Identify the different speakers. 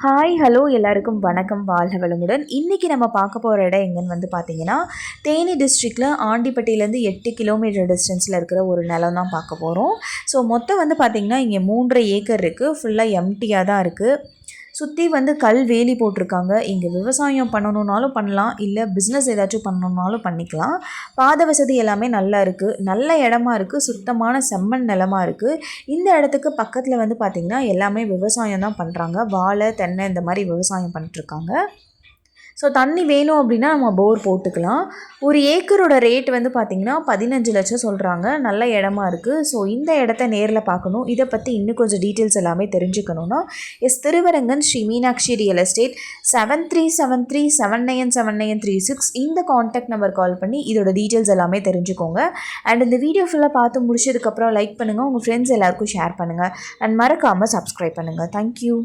Speaker 1: Hi hello எல்லாருக்கும் வணக்கம் வாழ்க வளமுடன் இன்றைக்கி நம்ம பார்க்க போகிற இடம் எங்கன்னு வந்து பார்த்தீங்கன்னா தேனி டிஸ்ட்ரிக்டில் ஆண்டிப்பட்டியிலேருந்து எட்டு கிலோமீட்டர் டிஸ்டன்ஸில் இருக்கிற ஒரு நிலம் தான் பார்க்க போகிறோம் ஸோ மொத்தம் வந்து பார்த்திங்கன்னா இங்கே மூன்றரை ஏக்கர் இருக்குது ஃபுல்லாக எம்டியாக தான் இருக்குது சுற்றி வந்து கல் வேலி போட்டிருக்காங்க. இங்கே விவசாயம் பண்ணணுன்னாலும் பண்ணலாம். இல்லை பிஸ்னஸ் ஏதாச்சும் பண்ணணுன்னாலும் பண்ணிக்கலாம். பாத வசதி எல்லாமே நல்லா இருக்குது நல்ல இடமா இருக்குது சுத்தமான செம்மண் நிலமா இருக்குது இந்த இடத்துக்கு பக்கத்தில் வந்து பார்த்திங்கன்னா எல்லாமே விவசாயம் தான் பண்ணுறாங்க வாழை தென்னை இந்த மாதிரி விவசாயம் பண்ணிட்டுருக்காங்க ஸோ தண்ணி வேணும் அப்படின்னா நம்ம போர் போட்டுக்கலாம். ஒரு ஏக்கரோட ரேட் வந்து பார்த்திங்கன்னா பதினஞ்சு லட்சம் சொல்கிறாங்க நல்ல இடமா இருக்குது ஸோ இந்த இடத்த நேரில் பார்க்கணும். இதை பற்றி இன்னும் கொஞ்சம் டீட்டெயில்ஸ் எல்லாமே தெரிஞ்சுக்கணுன்னா S Thiruvarangan Sri Meenakshi real estate seven three seven three seven nine seven nine three six இந்த காண்டாக்ட் நம்பர் கால் பண்ணி இதோட டீட்டெயில்ஸ் எல்லாமே தெரிஞ்சுக்கோங்க. அண்ட் இந்த வீடியோ ஃபுல்லாக பார்த்து முடிச்சதுக்கப்புறம் லைக் பண்ணுங்கள் உங்கள் ஃப்ரெண்ட்ஸ் எல்லாருக்கும் ஷேர் பண்ணுங்கள் அண்ட் மறக்காமல் சப்ஸ்கிரைப் பண்ணுங்கள் தேங்க்யூ